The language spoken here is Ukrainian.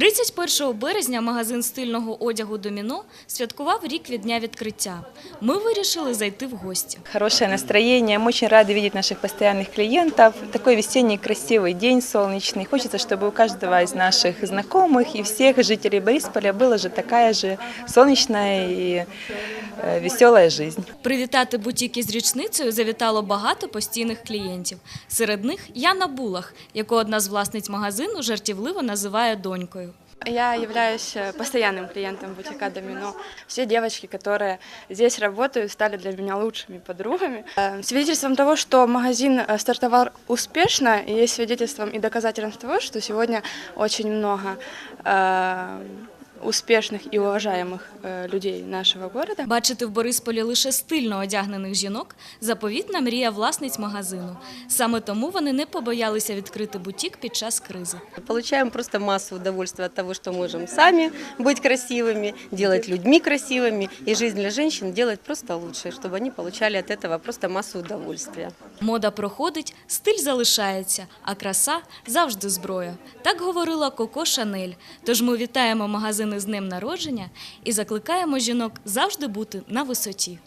31 березня магазин стильного одягу Доміно святкував рік від дня відкриття. Ми вирішили зайти в гості. Хорошее настроение. Мы очень рады видеть наших постоянных клиентов. Такой весенний красивый день солнечный. Хочется, чтобы у каждого из наших знакомых и всех жителей Борисполя была же такая же солнечная и э, веселая жизнь. Привітати бутіки з річницею завітало багато постійних клієнтів. Серед них Яна Булах, яку одна з власниць магазину жартівливо називає донькою. Я являюсь э, постоянным клиентом бутика Домино. Все девочки, которые здесь работают, стали для меня лучшими подругами. Э, Свидетельством того, что магазин э, стартовал успешно, и есть свидетельством и доказательством того, что сегодня очень много э, успешных и уважаемых э, людей нашего города. Бачити в Борисполі лише стильно одягнених жінок заповітна мрія власниць магазину. Саме тому вони не побоялися відкрити бутік під час кризи. Получаем просто массу удовольствия от того, что можем сами быть красивыми, делать людьми красивыми, и жизнь для женщин делать просто лучше, чтобы они получали от этого просто массу удовольствия. Мода проходить, стиль залишається, а краса завжди зброя. Так говорила Коко Шанель. Тож ми вітаємо магазини з ним народження і закликаємо жінок завжди бути на висоті.